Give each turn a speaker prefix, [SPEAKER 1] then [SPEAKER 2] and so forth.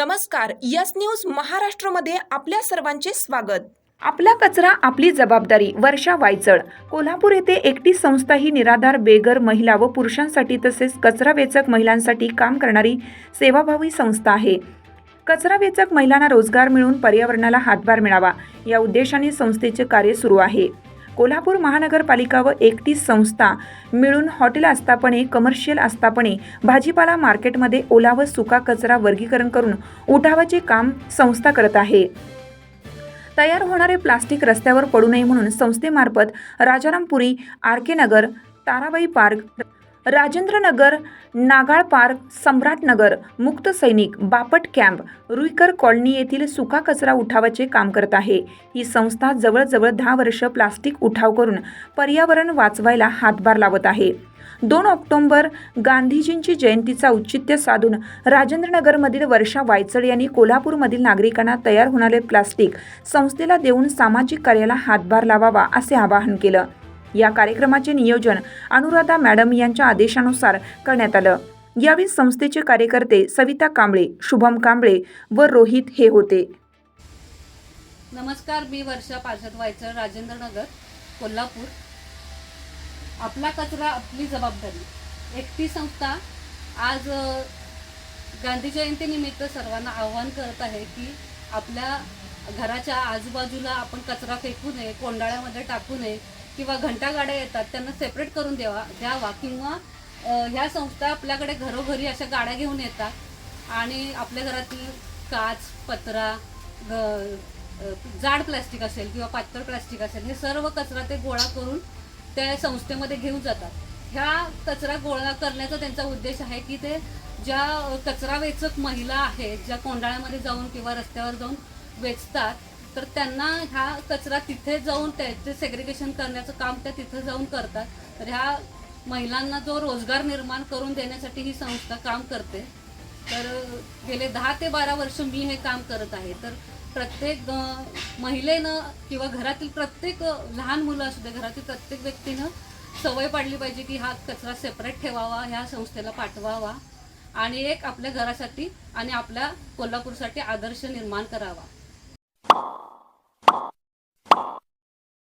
[SPEAKER 1] नमस्कार yes news महाराष्ट्रमध्ये आपल्या सर्वांचे स्वागत. आपला कचरा आपली जबाबदारी वर्षा वायचळ. कोल्हापूर येथे एकटी संस्था ही निराधार बेघर महिला व पुरुषांसाठी तसेच कचरा वेचक महिलांसाठी काम करणारी सेवाभावी संस्था आहे. कचरा वेचक महिलांना रोजगार मिळून पर्यावरणाला हातभार मिळावा या उद्देशाने संस्थेचे कार्य सुरू आहे. कोल्हापूर महानगरपालिका व एकटी संस्था मिळून हॉटेल आस्थापने कमर्शियल आस्थापने भाजीपाला मार्केटमध्ये ओला व सुका कचरा वर्गीकरण करून उठावाचे काम संस्था करत आहे. तयार होणारे प्लास्टिक रस्त्यावर पडू नये म्हणून संस्थेमार्फत Rajarampuri R K Nagar Tarabai park Rajendranagar Nagal park Samratnagar मुक्त सैनिक बापट कॅम्प रुईकर कॉलनी येथील सुका कचरा उठावाचे काम करत आहे. ही संस्था जवळजवळ दहा वर्ष प्लास्टिक उठाव करून पर्यावरण वाचवायला हातभार लावत आहे. दोन ऑक्टोंबर गांधीजींची जयंतीचा औचित्य साधून राजेंद्रनगरमधील वर्षा वायचळ यांनी कोल्हापूरमधील नागरिकांना तयार होणारे प्लास्टिक संस्थेला देऊन सामाजिक कार्याला हातभार लावावा असे आवाहन केलं. या कार्यक्रमाचे नियोजन अनुराधा मॅडम यांच्या आदेशानुसार करण्यात आलं. यावेळी संस्थेचे कार्यकर्ते सविता कांबळे शुभम कांबळे व रोहित हे होते.
[SPEAKER 2] नमस्कार मी वर्षा पार्षद व्हायचं राजेंद्र नगर कोल्हापूर. आपला कचरा आपली जबाबदारी. एकटी संस्था आज गांधी जयंतीनिमित्त सर्वांना आवाहन करत आहे की आपल्या घराच्या आजूबाजूला आपण कचरा फेकू नये कोंडाळ्यामध्ये टाकू नये किंवा घंटा गाड्या येतात त्यांना सेपरेट करून द्यावा द्यावा किंवा ह्या संस्था आपल्याकडे घरोघरी अशा गाड्या घेऊन येतात आणि आपल्या घरातील काच पत्रा ग- जाड प्लास्टिक असेल किंवा पातळ प्लास्टिक असेल हे सर्व कचरा ते गोळा करून त्या संस्थेमध्ये घेऊन जातात. ह्या कचरा गोळा करण्याचा त्यांचा उद्देश आहे की ते ज्या कचरा वेचक महिला आहेत ज्या कोंडाळ्यामध्ये जाऊन किंवा रस्त्यावर जाऊन वेचतात तर त्यांना हा कचरा तिथे जाऊन त्याचे सेग्रिगेशन करण्याचं काम त्या तिथे जाऊन करतात. तर ह्या महिलांना जो रोजगार निर्माण करून देण्यासाठी ही संस्था काम करते. तर गेले दहा ते बारा वर्ष मी हे काम करत आहे. तर प्रत्येक महिलेनं किंवा घरातील प्रत्येक लहान मुलं असू दे घरातील प्रत्येक व्यक्तीनं सवय पाडली पाहिजे की हा कचरा सेपरेट ठेवावा ह्या संस्थेला पाठवावा आणि एक आपल्या घरासाठी आणि आपल्या कोल्हापूरसाठी आदर्श निर्माण करावा.